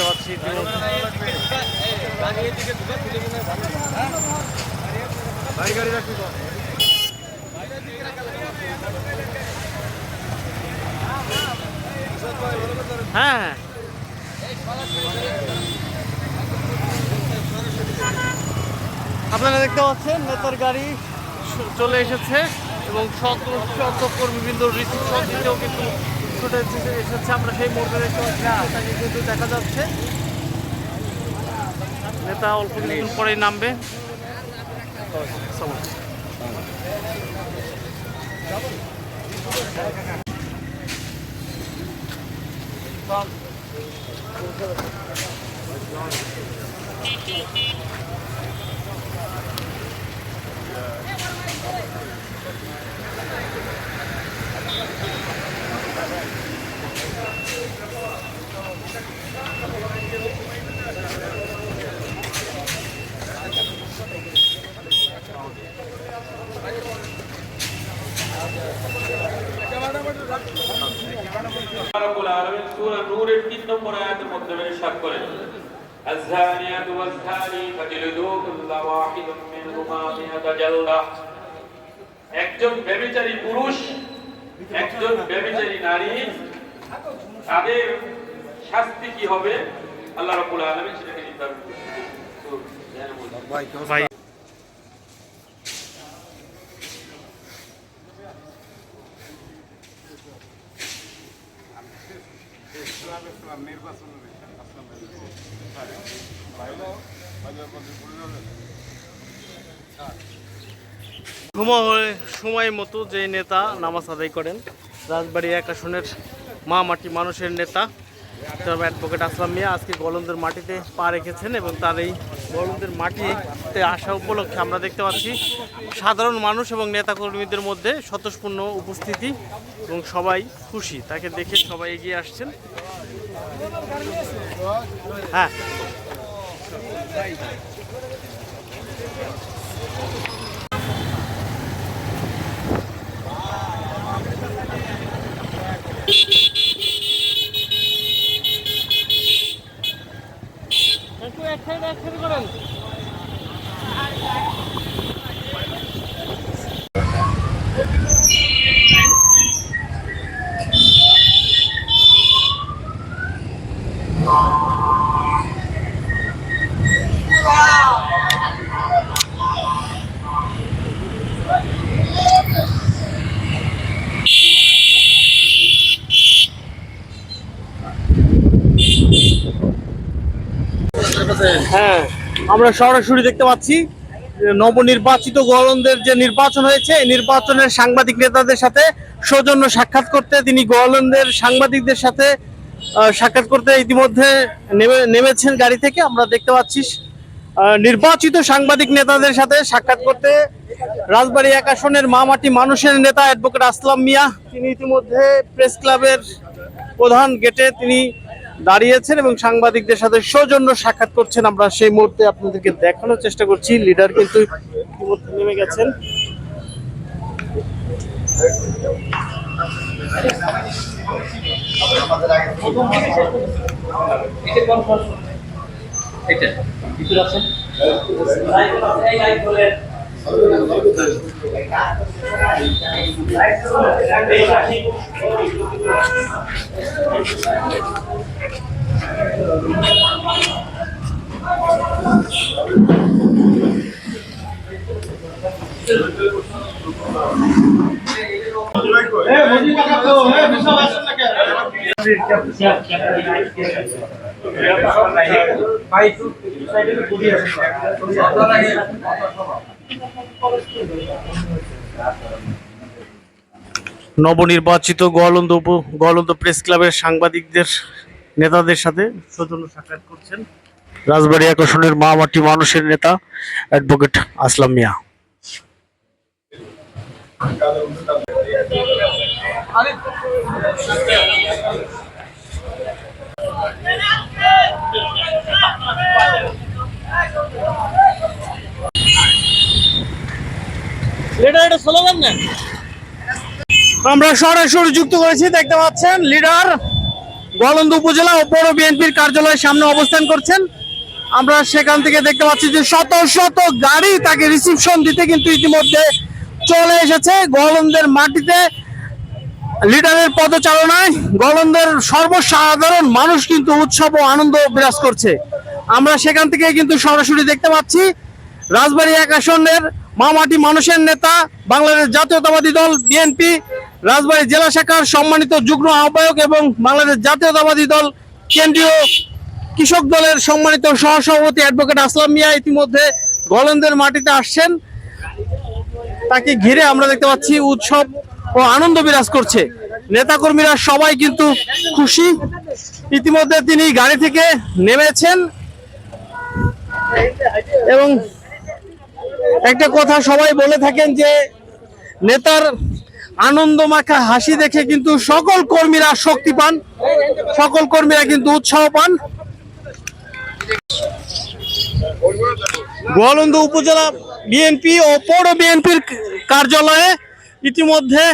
দেখতে পাচ্ছি হ্যাঁ হ্যাঁ। আপনারা দেখতে পাচ্ছেন, নেতার গাড়ি চলে এসেছে এবং শত শত কর্মীবৃন্দ ঋতিক সঞ্চিতেও কিন্তু ছুটে এসেছে, আমরা সেই পাচ্ছি নেতাকে কিন্তু দেখা যাচ্ছে। নেতা অল্প কিছুদিন পরেই নামবে। রব্বুল আলামিন الزانية والزاني فجلدوا كل واحد منهما مئة جلدة একজন ব্যভিচারী পুরুষ একজন ব্যভিচারী নারী তাদের শাস্তি কি হবে আল্লাহ রাব্বুল আলামিন সেটাকে নির্ধারণ করেছেন তো, ধ্যানে সময় সময় মতো যে নেতা নামাজ আদায় করেন, রাজবাড়ি এক আসনের মা মাটি মানুষের নেতা, জনাব অ্যাডভোকেট আসলাম মিয়া, আজকে গলন্দের মাটিতে পা রেখেছেন এবং তার এই গলন্দের মাটিতে আসা উপলক্ষে আমরা দেখতে পাচ্ছি সাধারণ মানুষ এবং নেতাকর্মীদের মধ্যে স্বতঃস্পূর্ণ উপস্থিতি এবং সবাই খুশি। তাকে দেখে সবাই এগিয়ে আসছেন। হ্যাঁ। একটু এক সাইড এক সাইড হ্যাঁ আমরা সরাসরি দেখতে পাচ্ছি নবনির্বাচিত গোয়ালন্দের যে নির্বাচন হয়েছে, এই নির্বাচনের সাংবাদিক নেতাদের সাথে সৌজন্য সাক্ষাৎ করতে, তিনি গোয়ালন্দের সাংবাদিকদের সাথে সাক্ষাৎ করতে ইতিমধ্যে নেমে, নেমেছেন গাড়ি থেকে। আমরা দেখতে পাচ্ছি নির্বাচিত সাংবাদিক নেতাদের সাথে সাক্ষাৎ করতে রাজবাড়ী এক আসনের মামাটি মানুষের নেতা অ্যাডভোকেট আসলাম মিয়া, তিনি ইতিমধ্যে প্রেস ক্লাবের প্রধান গেটে তিনি দাঁড়িয়েছেন এবং সাংবাদিকদের সাথে সৌজন্য সাক্ষাৎ করছেন। আমরা সেই মুহূর্তে আপনাদেরকে দেখানোর চেষ্টা করছি। লিডার কিন্তু নেমে গেছেন। É, vou de é, vai নবনির্বাচিত গোয়ালন্দ উপ গোয়ালন্দ প্রেস ক্লাবের সাংবাদিকদের নেতাদের সাথে সৌজন্য সাক্ষাৎ করছেন রাজবাড়ী আকর্ষণের মা মাটি মানুষের নেতা অ্যাডভোকেট আসলাম মিয়া। এটা এটা স্লোগান না আমরা সরাসরি যুক্ত করেছি, দেখতে পাচ্ছেন লিডার গোয়ালন্দ উপজেলা ও পৌর বিএনপির কার্যালয়ের সামনে অবস্থান করছেন। আমরা সেখান থেকে দেখতে পাচ্ছি যে শত শত গাড়ি তাকে রিসিপশন দিতে কিন্তু ইতিমধ্যে চলে এসেছে। গোয়ালন্দের মাটিতে লিডারের পদচারণায় গোয়ালন্দের সর্বসাধারণ মানুষ কিন্তু উৎসব ও আনন্দ বিরাজ করছে। আমরা সেখান থেকে কিন্তু সরাসরি দেখতে পাচ্ছি, রাজবাড়ী এক আসনের মামাটি মানুষের নেতা, বাংলাদেশ জাতীয়তাবাদী দল, বিএনপি, রাজবাড়ী জেলা শাখার সম্মানিত যুগ্ম আহ্বায়ক এবং বাংলাদেশ জাতীয়তাবাদী দল, কেন্দ্রীয় কৃষক দলের সম্মানিত সহসভাপতি অ্যাডভোকেট আসলাম মিয়া ইতিমধ্যে গলন্দের মাটিতে আসছেন। তাকে ঘিরে আমরা দেখতে পাচ্ছি উৎসব ও আনন্দ বিরাজ করছে। নেতাকর্মীরা সবাই কিন্তু খুশি। ইতিমধ্যে তিনি গাড়ি থেকে নেমেছেন এবং একটা কথা সবাই বলে থাকেন যে, নেতার আনন্দ মাখা হাসি দেখে কিন্তু সকল কর্মীরা শক্তি পান, সকল কর্মীরা কিন্তু উৎসাহ পান। গোয়ালন্দ উপজেলা বিএনপি ও পৌর বিএনপির কার্যালয়ে ইতিমধ্যে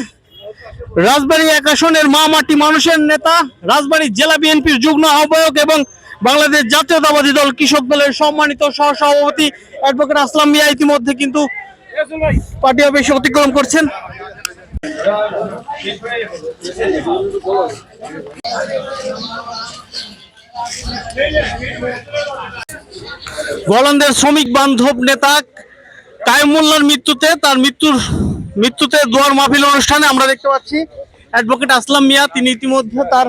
রাজবাড়ী এক আসনের মা মাটি মানুষের নেতা, রাজবাড়ী জেলা বিএনপির যুগ্ম আহ্বায়ক এবং বাংলাদেশ জাতীয়তাবাদী দল কৃষক দলের সম্মানিত সহ সভাপতি অ্যাডভোকেট আসলাম মিয়া ইতিমধ্যে কিন্তু পার্টি অফিসে অতিক্রম করছেন। গোয়ালন্দের শ্রমিক বান্ধব নেতা কায়েম মোল্লার মৃত্যুতে, তার মৃত্যুর মৃত্যুতে দোয়ার মাহফিল অনুষ্ঠানে আমরা দেখতে পাচ্ছি। অ্যাডভোকেট আসলাম মিয়া, তিনি ইতিমধ্যে তার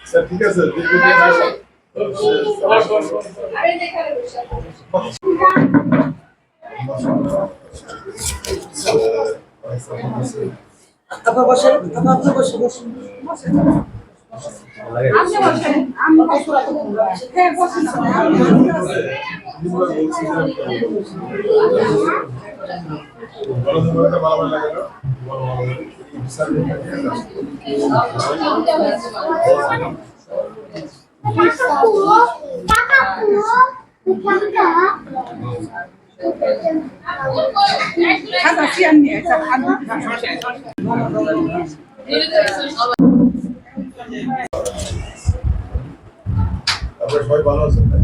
স্যার ঠিক আছে আপা বসেন আপা আপনি বসে বসুন আপনি খাতা চেয়ার নিয়ে এটা আমি আপনারা সবাই ভালো আছেন না?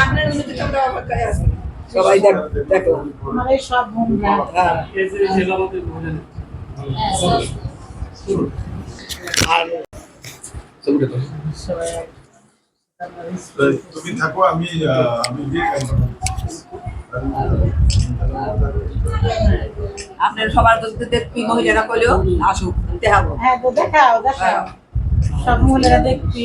আপনার উন্নতি আমরা অপেক্ষায় আছি সবাই দেখ দেখো। আমার সব হ্যাঁ। তুমি থাকো আমি আমি। আপনার সবার তো দেখবি মহিলারা কইলেও আসুক দেখাবো হ্যাঁ তো দেখাও দেখাও। সব মহিলারা দেখবি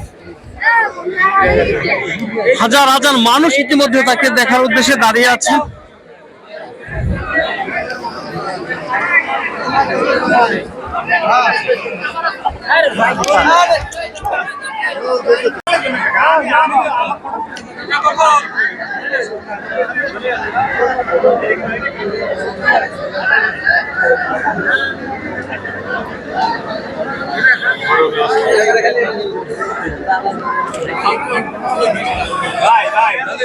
হাজার হাজার মানুষ ইতিমধ্যে তাকে দেখার উদ্দেশ্যে দাঁড়িয়ে আছে। আরে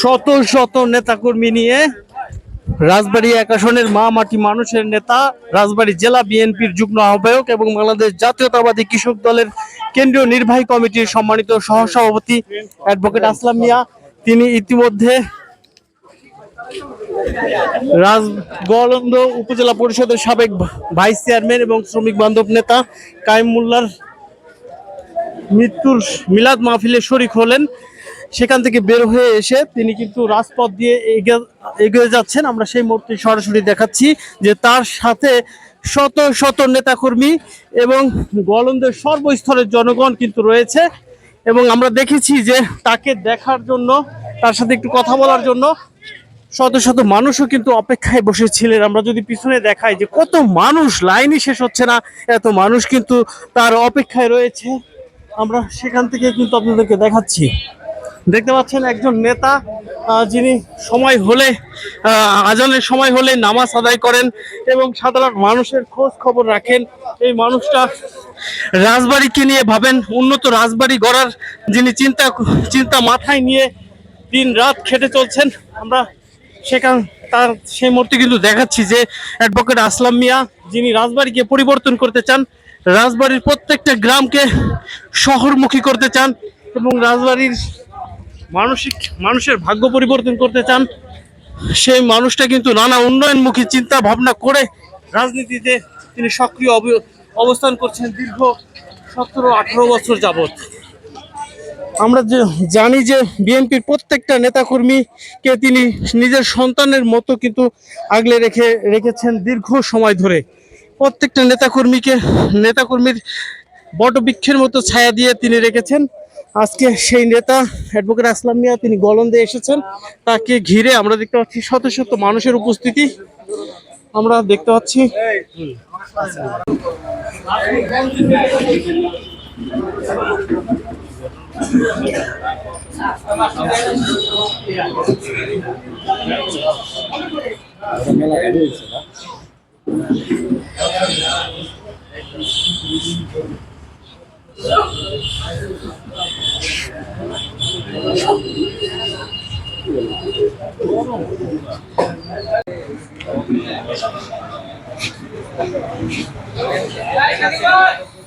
শত শত নেতাকর্মী নিয়ে রাজবাড়ী এক আসনের মা মাটি মানুষের নেতা, রাজবাড়ী জেলা বিএনপির যুগ্ম আহ্বায়ক এবং বাংলাদেশ জাতীয়তাবাদী কৃষক দলের কেন্দ্রীয় নির্বাহী কমিটির সম্মানিত সহসভাপতি অ্যাডভোকেট আসলাম মিয়া। তিনি ইতিমধ্যে রাজ গোয়ালন্দ উপজেলা পরিষদের সাবেক ভাইস চেয়ারম্যান এবং শ্রমিক বান্ধব নেতা কায়েম মোল্লার মৃত্যুর মিলাদ মাহফিলে শরিক হলেন। সেখান থেকে বের হয়ে এসে তিনি কিন্তু রাজপথ দিয়ে এগিয়ে- যাচ্ছেন। আমরা সেই মুহূর্তে সরাসরি দেখাচ্ছি যে তার সাথে শত শত নেতাকর্মী এবং গোয়ালন্দের সর্বস্তরের জনগণ কিন্তু রয়েছে এবং আমরা দেখেছি যে তাকে দেখার জন্য, তার সাথে একটু কথা বলার জন্য শত শত মানুষও কিন্তু অপেক্ষায় বসেছিলেন। আমরা যদি পিছনে দেখাই যে কত মানুষ লাইনই শেষ হচ্ছে না, এত মানুষ কিন্তু তার অপেক্ষায় রয়েছে। আমরা সেখান থেকে কিন্তু আপনাদেরকে দেখাচ্ছি। দেখতে পাচ্ছেন একজন নেতা যিনি সময় হলে আজানের সময় হলে নামাজ আদায় করেন এবং সাধারণ মানুষের খোঁজ খবর রাখেন। এই মানুষটা রাজবাড়িকে নিয়ে ভাবেন, উন্নত রাজবাড়ি গড়ার যিনি চিন্তা চিন্তা মাথায় নিয়ে দিন রাত খেটে চলছেন। আমরা সেখান তার, সেই মুহূর্তে কিন্তু দেখাচ্ছি যে অ্যাডভোকেট আসলাম মিয়া, যিনি রাজবাড়িকে পরিবর্তন করতে চান, রাজবাড়ির প্রত্যেকটা গ্রামকে শহরমুখী করতে চান এবং রাজবাড়ির মানসিক, মানুষের ভাগ্য পরিবর্তন করতে চান, সেই মানুষটা কিন্তু নানা উন্নয়নমুখী চিন্তা ভাবনা করে রাজনীতিতে তিনি সক্রিয় অব- অবস্থান করছেন দীর্ঘ সতেরো আঠারো বছর যাবত আমরা যে জানি যে বিএনপির প্রত্যেকটা নেতাকর্মীকে তিনি নিজের সন্তানের মতো কিন্তু আগলে রেখে রেখেছেন দীর্ঘ সময় ধরে। প্রত্যেকটা নেতাকর্মীকে, নেতাকর্মীর বটবৃক্ষের মতো ছায়া দিয়ে তিনি রেখেছেন। আজকে সেই নেতা অ্যাডভোকেট আসলাম মিয়া, তিনি গলন্দে এসেছেন। তাকে ঘিরে আমরা দেখতে পাচ্ছি শত শত মানুষের উপস্থিতি। আমরা দেখতে পাচ্ছি। মেলা গাড়ি হয়েছে না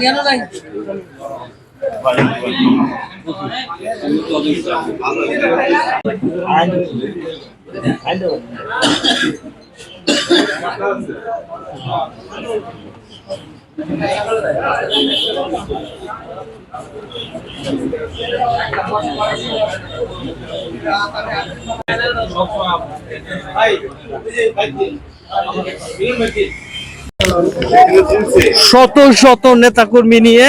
মিলন ভাই খবর কি? শত শত নেতাকর্মী নিয়ে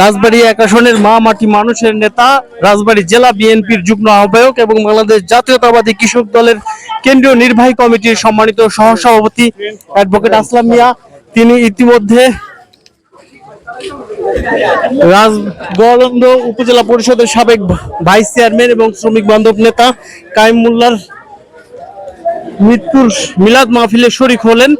রাজবাড়ী এক আসনের মা মাটি মানুষের নেতা, রাজবাড়ী জেলা বিএনপির যুগ্ম আহ্বায়ক এবং বাংলাদেশ জাতীয়তাবাদী কৃষক দলের কেন্দ্রীয় নির্বাহী কমিটির সম্মানিত সহসভাপতি অ্যাডভোকেট আসলাম মিয়া। তিনি ইতিমধ্যে উপজেলা পরিষদের সাবেক ভাইস চেয়ারম্যান এবং শ্রমিক বান্ধব নেতা কাইম মোল্লার মৃত্যুর মিলাদ মাহফিলে শরিক হলেন।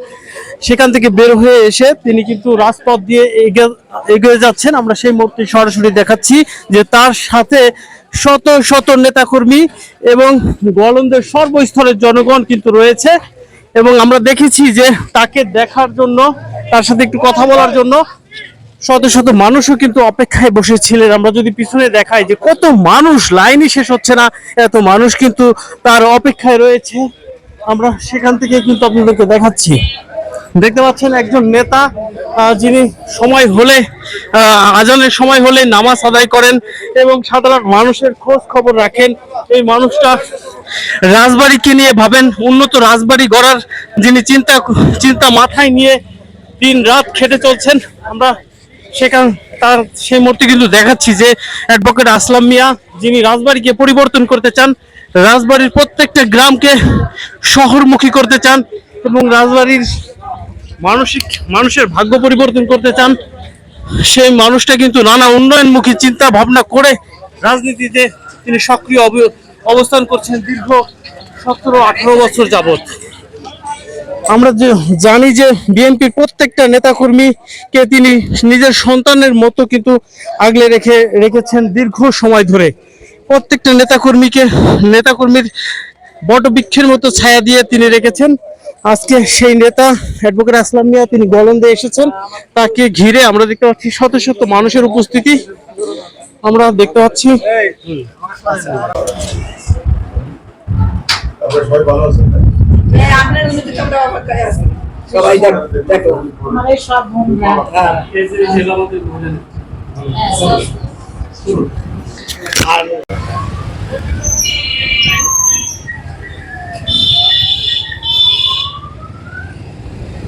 সেখান থেকে বের হয়ে এসে তিনি কিন্তু রাজপথ দিয়ে এগিয়ে- যাচ্ছেন। আমরা সেই মুহূর্তে সরাসরি দেখাচ্ছি যে তার সাথে শত শত নেতাকর্মী এবং গোয়ালন্দের সর্বস্তরের জনগণ কিন্তু রয়েছে এবং আমরা দেখেছি যে তাকে দেখার জন্য, তার সাথে একটু কথা বলার জন্য শত শত মানুষও কিন্তু অপেক্ষায় বসেছিলেন। আমরা যদি পিছনে দেখাই যে কত মানুষ লাইনই শেষ হচ্ছে না, এত মানুষ কিন্তু তার অপেক্ষায় রয়েছে। আমরা সেখান থেকে কিন্তু আপনাদেরকে দেখাচ্ছি। দেখতে পাচ্ছেন একজন নেতা যিনি সময় হলে আজানের সময় হলে নামাজ আদায় করেন এবং সাধারণ মানুষের খোঁজ খবর রাখেন। এই মানুষটা রাজবাড়িকে নিয়ে ভাবেন, উন্নত রাজবাড়ি গড়ার যিনি চিন্তা চিন্তা মাথায় নিয়ে দিন রাত খেটে চলছেন। আমরা সেখান, তার, সেই মুহূর্তে কিন্তু দেখাচ্ছি যে অ্যাডভোকেট আসলাম মিয়া, যিনি রাজবাড়িকে পরিবর্তন করতে চান, রাজবাড়ির প্রত্যেকটা গ্রামকে শহরমুখী করতে চান এবং রাজবাড়ির মানসিক, মানুষের ভাগ্য পরিবর্তন করতে চান, সেই মানুষটা কিন্তু নানা উন্নয়নমুখী চিন্তা ভাবনা করে রাজনীতিতে তিনি সক্রিয় অব- অবস্থান করছেন দীর্ঘ সতেরো, আঠারো বছর যাবৎ। আমরা যে জানি যে বিএনপির প্রত্যেকটা নেতাকর্মীকে তিনি নিজের সন্তানের মতো কিন্তু আগলে রেখে, রেখেছেন দীর্ঘ সময় ধরে। প্রত্যেকটা নেতাকর্মীকে, নেতাকর্মীর বটবৃক্ষের মতো ছায়া দিয়ে তিনি রেখেছেন। আজকে সেই নেতা অ্যাডভোকেট আসলাম মিয়া, তিনি গলন্দে এসেছেন। তাকে ঘিরে আমরা দেখতে পাচ্ছি শত শত মানুষের উপস্থিতি। আমরা দেখতে পাচ্ছি।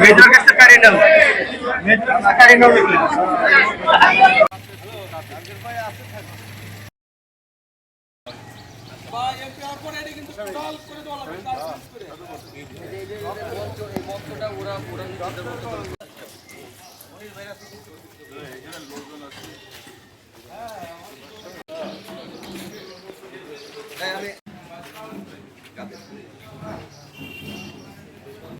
মেজর কাছে কারি নাও মেজর কারি নাও পরে এটা কিন্তু টোটাল করে দেওয়া লাগবে তার শেষ করে এই মঞ্চটা ওরা ওরা নিজেদের মতো করে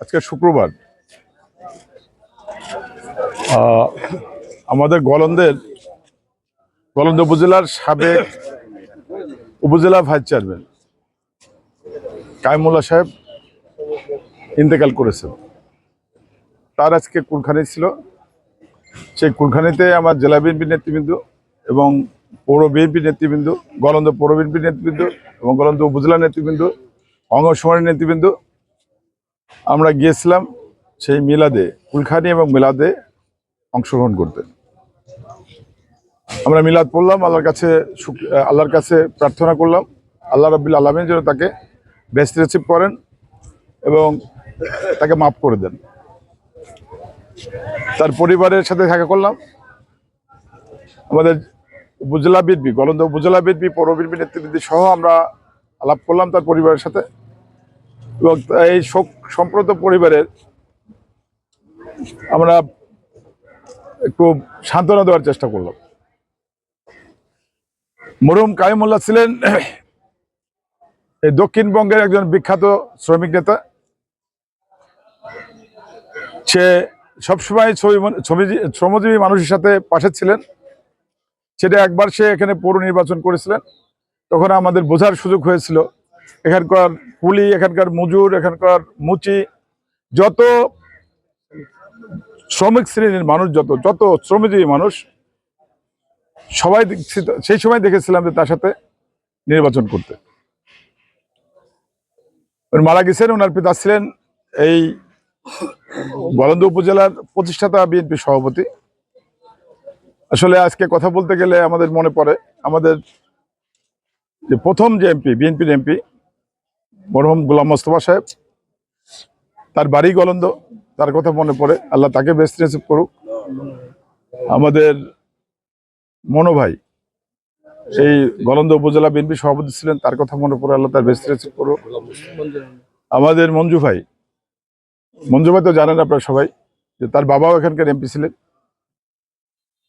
আজকে শুক্রবার। আমাদের গলন্দের, গলন্দ উপজেলার সাবেক উপজেলা ভাইস চেয়ারম্যান কায়মুল্লা সাহেব ইন্তেকাল করেছেন। তার আজকে কুলখানি ছিল? সেই কুলখানিতে আমার জেলা বিএনপি নেতৃবৃন্দ এবং পৌর বিএনপি নেতৃবৃন্দ, গলন্দ পৌর বিএনপি নেতৃবৃন্দ এবং গলন্দ উপজেলা নেতৃবৃন্দ অঙ্গসমারী নেতৃবৃন্দ আমরা গিয়েছিলাম সেই মিলাদে, কুলখানি এবং মিলাদে অংশগ্রহণ করতে। আমরা মিলাদ পড়লাম, আল্লাহর কাছে আল্লাহর কাছে প্রার্থনা করলাম। আল্লাহ রব্বিল আলমিন যেন তাকে বেস্ট রিসিভ করেন এবং তাকে মাফ করে দেন। তার পরিবারের সাথে দেখা করলাম। আমাদের উপজেলা বিএনপি, গলন্দ উপজেলা বিএনপি, পৌর বিএনপি নেতৃবৃন্দ সহ আমরা আলাপ করলাম তার পরিবারের সাথে। এবং এই শোক সম্প্রত পরিবারের আমরা একটু সান্ত্বনা দেওয়ার চেষ্টা করলাম। মরুম কাইমুল্লাহ ছিলেন এই দক্ষিণবঙ্গের একজন বিখ্যাত শ্রমিক নেতা। সে সবসময় শ্রমিজী- শ্রমজীবী মানুষের সাথে পাশে ছিলেন। সেটা একবার সে এখানে পৌর নির্বাচন করেছিলেন। তখন আমাদের বোঝার সুযোগ হয়েছিল। এখানকার কুলি এখানকার মজুর, এখানকার মুচি, যত শ্রমিক শ্রেণির মানুষ, যত যত শ্রমজীবী মানুষ, সবাই সেই সময় দেখেছিলাম যে তার সাথে নির্বাচন করতে। মারা গেছেন, ওনার পিতা ছিলেন এই বলন্দ উপজেলার প্রতিষ্ঠাতা বিএনপি সভাপতি। আসলে আজকে কথা বলতে গেলে আমাদের মনে পড়ে, আমাদের যে প্রথম যে এমপি, বিএনপির এমপি মরহুম গোলাম মোস্তফা সাহেব। তার বাড়ি গলন্দ, তার কথা মনে পড়ে। আল্লাহ তাকে বেস্ট রিসিভ করুক। আমাদের মনো ভাই এই গলন্দ উপজেলা বিএনপি সভাপতি ছিলেন, তার কথা মনে পড়ে, আল্লাহ তার বেস্ট রিসিভ করুক। আমাদের মঞ্জু ভাই মঞ্জু ভাই তো জানেন আপনারা সবাই, যে তার বাবাও এখানকার এমপি ছিলেন।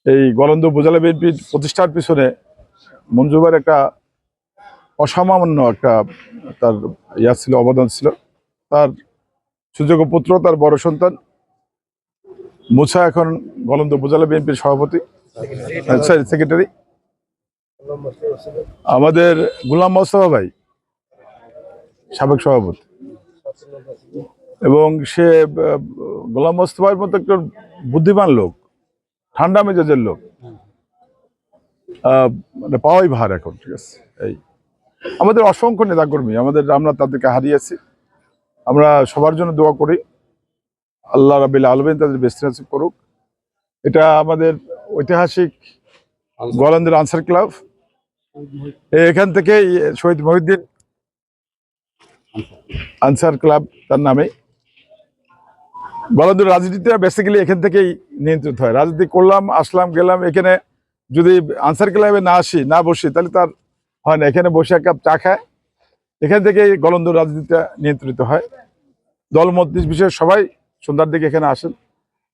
এই গলন্দ উপজেলা বিএনপির প্রতিষ্ঠার পিছনে মঞ্জু ভাইয়ের একটা অসামান্য একটা তার ইয়া ছিল, অবদান ছিল। তার সুযোগ্য পুত্র, তার বড় সন্তান, মুছা এখন গলন্দ উপজেলা বিএনপির সভাপতি সেক্রেটারি আমাদের গুলাম মোস্তফা ভাই, সাবেক সভাপতি। এবং সে গোলাম মোস্তফার মতো একজন বুদ্ধিমান লোক, ঠান্ডা মেজাজের লোক। মানে পাওয়াই ভার এখন, ঠিক আছে? এই। আমাদের অসংখ্য নেতাকর্মী, আমাদের আমরা তাদেরকে হারিয়েছি। আমরা সবার জন্য দোয়া করি। আল্লাহ রাবিল আলমিন তাদের বেস্ট নসিব করুক। এটা আমাদের ঐতিহাসিক গোয়ালন্দের আনসার ক্লাব। এখান থেকে শহীদ মহিউদ্দিন আনসার ক্লাব তার নামে। গোয়ালন্দের রাজনীতিটা বেসিক্যালি এখান থেকেই নিয়ন্ত্রিত হয়। রাজনীতি করলাম, আসলাম, গেলাম, এখানে যদি আনসার ক্লাবে না আসি, না বসি, তাহলে তার হয় না, এখানে বসে এক কাপ চা খায়। এখান থেকে গলন্দ রাজনীতিটা নিয়ন্ত্রিত হয়। দলমত বিষয়ে সবাই সন্ধ্যার দিকে এখানে আসেন।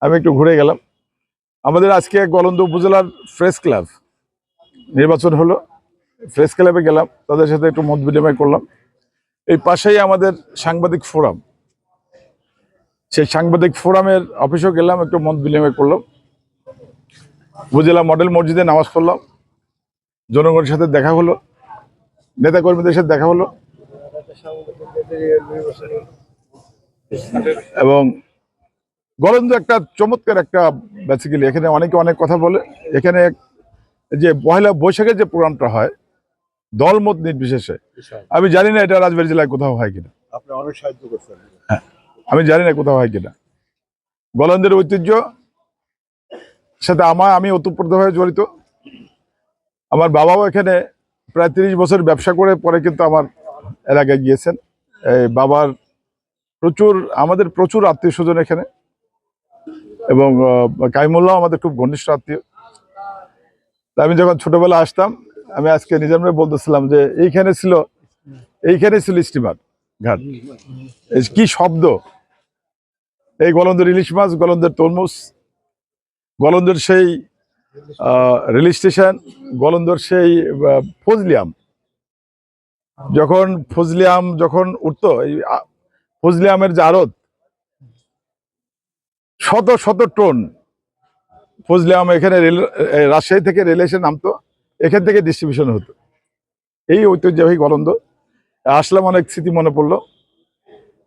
আমি একটু ঘুরে গেলাম। আমাদের আজকে গলন্দ উপজেলার ফ্রেশ ক্লাব নির্বাচন হলো। ফ্রেস ক্লাবে গেলাম, তাদের সাথে একটু মত বিনিময় করলাম। এই পাশেই আমাদের সাংবাদিক ফোরাম। সেই সাংবাদিক ফোরামের অফিসেও গেলাম, একটু মত বিনিময় করলাম। উপজেলা মডেল মসজিদে নামাজ পড়লাম। জনগণের সাথে দেখা হলো। নেতাকর্মীদের সাথে দেখা হলো। এবং গলন্দ একটা চমৎকার একটা বেসিক্যালি এখানে অনেকে অনেক কথা বলে। এখানে যে পয়লা বৈশাখের যে প্রোগ্রামটা হয় দলমত নির্বিশেষে। আমি জানি না এটা রাজবাড়ি জেলায় কোথাও হয় কিনা। আপনি অনেক সাহায্য করছেন। আমি জানি না কোথাও হয় কিনা। গলন্দের ঐতিহ্য সাথে আমার আমি ওতপ্রোতভাবে জড়িত। আমার বাবাও এখানে প্রায় তিরিশ বছর ব্যবসা করে পরে কিন্তু আমার এলাকায় গিয়েছেন। বাবার প্রচুর, আমাদের প্রচুর আত্মীয় স্বজন এখানে। এবং কাইমুল্লাহ আমাদের খুব ঘনিষ্ঠ আত্মীয়। আমি যখন ছোটবেলা আসতাম, আমি আজকে নিজামে বলতেছিলাম যে, এইখানে ছিল এইখানে ছিল স্টিমার ঘাট। কি শব্দ? এই গলন্দের ইলিশ মাছ, গলন্দের তরমুজ, গলন্দের সেই রেল স্টেশন গলন্দর সেই ফজলিয়াম। যখন ফজলিয়াম যখন উঠতো এই ফজলিয়ামের যে আড়ত শত শত টন ফজলিয়াম এখানে রেল রাজশাহী থেকে রেল এসে নামতো এখান থেকে ডিস্ট্রিবিউশন হতো। এই ঐতিহ্যবাহী গলন্দ আসলাম অনেক স্মৃতি মনে পড়ল।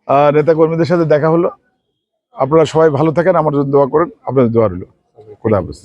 আর নেতাকর্মীদের সাথে দেখা হলো। আপনারা সবাই ভালো থাকেন আমার জন্য দোয়া করেন আপনাদের দোয়া রইল। হাফেজ।